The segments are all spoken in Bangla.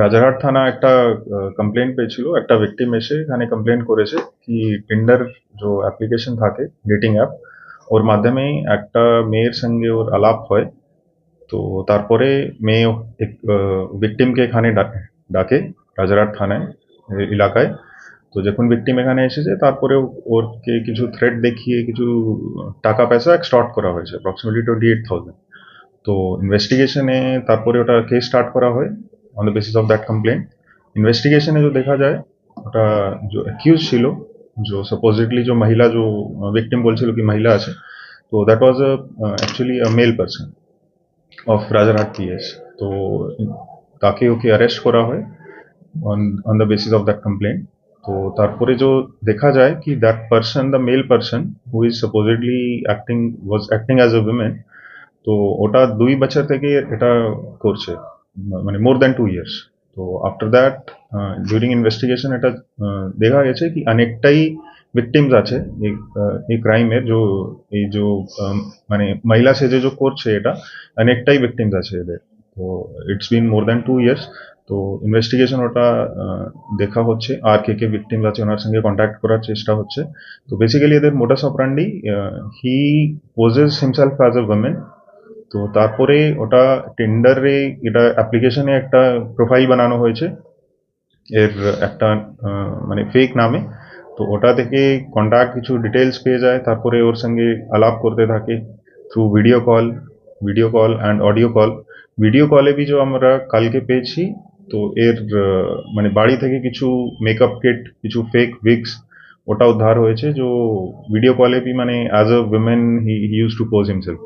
রাজারহাট থানা একটা কমপ্লেন পেয়েছিল একটা ভিকটিম এসে এখানে কমপ্লেন করেছে কি টিন্ডার যে অ্যাপ্লিকেশন থাকে ডেটিং অ্যাপ ওর মাধ্যমে একটা মেয়ের সঙ্গে ওর আলাপ হয় তো তারপরে মেয়ে এক ভিকটিমকে এখানে ডাকে ডাকে রাজারহাট থানায় এ এলাকায় তো যখন ভিকটিম এখানে এসেছে তারপরে ওরকে কিছু থ্রেট দেখিয়ে কিছু টাকা পয়সা এক্সটর্ট করা হয়েছে অ্যাপ্রক্সিমেটলি টোয়েন্টি এইট থাউজেন্ড তো ইনভেস্টিগেশনে তারপরে ওটা কেস স্টার্ট করা হয় on the basis of that complain ইনভেস্টিগেশনে जो देखा जाए ওটা जो অ্যাকিউজ ছিল जो supposedly जो महिला जो विक्टिम বলছিল কি মহিলা আছে তো that was actually a male person of Rajarhat PS তো তাকে ওকে অ্যারেস্ট করা হয় on on the basis of that complain তো তারপরে जो দেখা যায় কি that person the male person who is supposedly acting was acting as a women তো ওটা দুই বছর থেকে এটা করছে মানে মোর দ্যান টু ইয়ার্স তো আফটার দ্যাট ডিউরিং ইনভেস্টিগেশন এটা দেখা গেছে কি অনেকটাই ভিকটিমস আছে। এই ক্রাইমের যে, এই যে মানে মহিলা সেজে যে করছে এটা, অনেকটাই ভিকটিমস আছে এদের। তো it's been more than two years তো ইনভেস্টিগেশন ওটা দেখা হচ্ছে, আর কে কে ভিকটিমস আছে ওনার সঙ্গে কন্ট্যাক্ট করার চেষ্টা হচ্ছে। তো বেসিক্যালি এদের modus operandi he poses himself as a women তো তারপরে ওটা টেন্ডারে এটা অ্যাপ্লিকেশনে একটা প্রোফাইল বানানো হয়েছে। এর একটা মানে ফেক নামে। তো ওটা থেকে কন্ট্যাক্ট কিছু ডিটেলস পেয়ে যায়। তারপরে ওর সঙ্গে আলাপ করতে থাকে through video call video call and audio call video কলে যে আমরা কালকে পেয়েছি, তো এর মানে বাড়ি থেকে কিছু মেকআপ কিট কিছু ফেক উইগস ওটা উদ্ধার হয়েছে। যে ভিডিও কলে বি মানে as a women he use to pose himself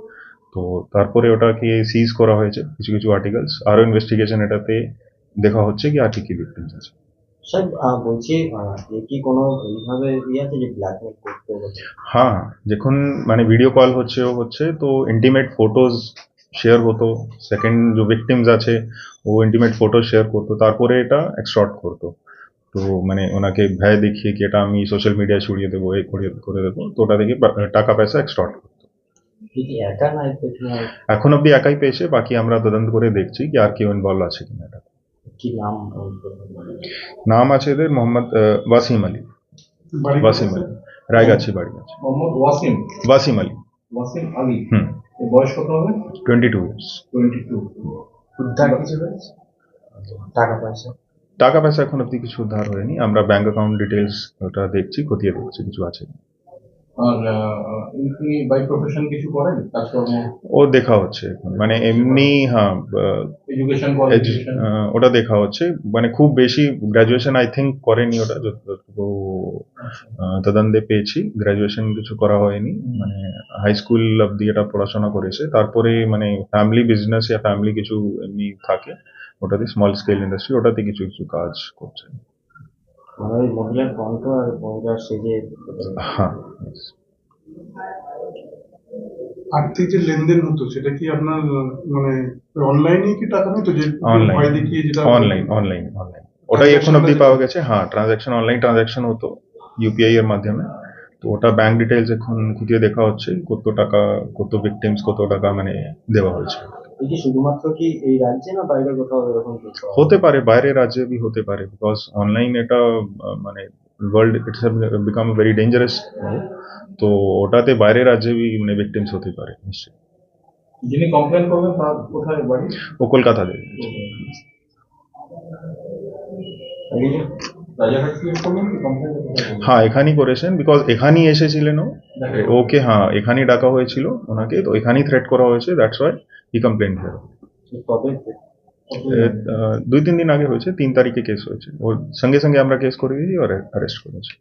তো তারপরে ওটাকে সিজ করা হয়েছে কিছু কিছু আর্টিকেলস আরও ইনভেস্টিগেশন এটাতে দেখা হচ্ছে কি আর কি কি ভিকটিমস আছে। স্যার বলছি কি কোনো এইভাবে ইয়ে আছে যে ব্ল্যাকমেল করতে হ্যাঁ যখন মানে ভিডিও কল হচ্ছে ও হচ্ছে তো ইন্টিমেট ফটোজ শেয়ার হতো। সেকেন্ড যে ভিকটিমস আছে ও ইন্টিমেট ফটো শেয়ার করতো। তারপরে এটা এক্সটর্ট করতো। তো মানে ওনাকে ভয় দেখিয়ে কি এটা আমি সোশ্যাল মিডিয়ায় ছড়িয়ে দেবো এই করে দেবো তো ওটা বা- টাকা পয়সা এক্সটর্ট করতো। এখন অব্দি একাই পেয়েছে বাকি আমরা তদন্ত করে দেখছি কি আর কেউ ইনভলভ আছে কিনা এটা। কি নাম? নাম আছে এদের মোহাম্মদ ওয়াসিম আলী। ওয়াসিম আলী রায়গাছি বাড়ি আছে। মোহাম্মদ ওয়াসিম। ওয়াসিম আলী। ওয়াসিম আলী। হুম। বয়স কত হবে? Twenty two years twenty two উদ্ধার কিছু হয়েছে? টাকা পয়সা? টাকা পয়সা এখন অব্দি কিছু উদ্ধার হয়নি। আমরা ব্যাংক অ্যাকাউন্ট ডিটেলস ওটা দেখছি খতিয়ে দেখছি কিছু আছে ও দেখা হচ্ছে মানে এমনি হ্যাঁ ওটা দেখা হচ্ছে। মানে খুব বেশি গ্রাজুয়েশন আই থিঙ্ক করেনি ওটা যতটুকু তদন্তে পেয়েছি। গ্রাজুয়েশন কিছু করা হয়নি। মানে হাই স্কুল অব্দি এটা পড়াশোনা করেছে। তারপরে মানে ফ্যামিলি বিজনেস ইয়া ফ্যামিলি কিছু এমনি থাকে। ওটাতে স্মল স্কেল ইন্ডাস্ট্রি ওটাতে কিছু কিছু কাজ করছে। মানে ওই মহিলার কণ্ঠ আর মহিলার সেজে হ্যাঁ। আর্থিক যে লেনদেন হতো সেটা কি আপনার মানে অনলাইনে কি টাকা নিত যে অনলাইন। দেখিয়ে যেটা অনলাইন অনলাইন অনলাইন। ওটাই এখন অব্দি পাওয়া গেছে। হ্যাঁ ট্রানজাকশন অনলাইন ট্রানজাকশন হতো ইউপিআই এর মাধ্যমে। তো ওটা ব্যাংক ডিটেলস এখন খুঁটিয়ে দেখা হচ্ছে কত টাকা কত ভিকটিমস কত টাকা মানে দেওয়া হয়েছে। কি শুধুমাত্র কি এই রাজ্যে না বাইরে কোথাও এরকম কিছু হতে পারে বাইরের রাজ্যে বি হতে পারে বিকজ অনলাইন এটা মানে world it's become very dangerous তো ওটাতে বাইরের রাজ্যে বি মানে ভিকটিমস হতে পারে নিশ্চয়ই। যিনি কমপ্লেন করবেন তার কোথায় বাড়ি? ও কলকাতাতে এই যে রাজাঘাট থেকে করবেন কি কমপ্লেন হ্যাঁ এখানেই করেছেন বিকজ এখানেই এসেছিলেন ও। ওকে হ্যাঁ এখানেই ডাকা হয়েছিল ওনাকে তো এখানেই থ্রেট করা হয়েছে that's why he complain here কবে দুই তিন দিন আগে হয়েছে তিন তারিখে কেস হয়েছে ওর সঙ্গে সঙ্গে আমরা কেস করে দিয়েছি আর অ্যারেস্ট করেছি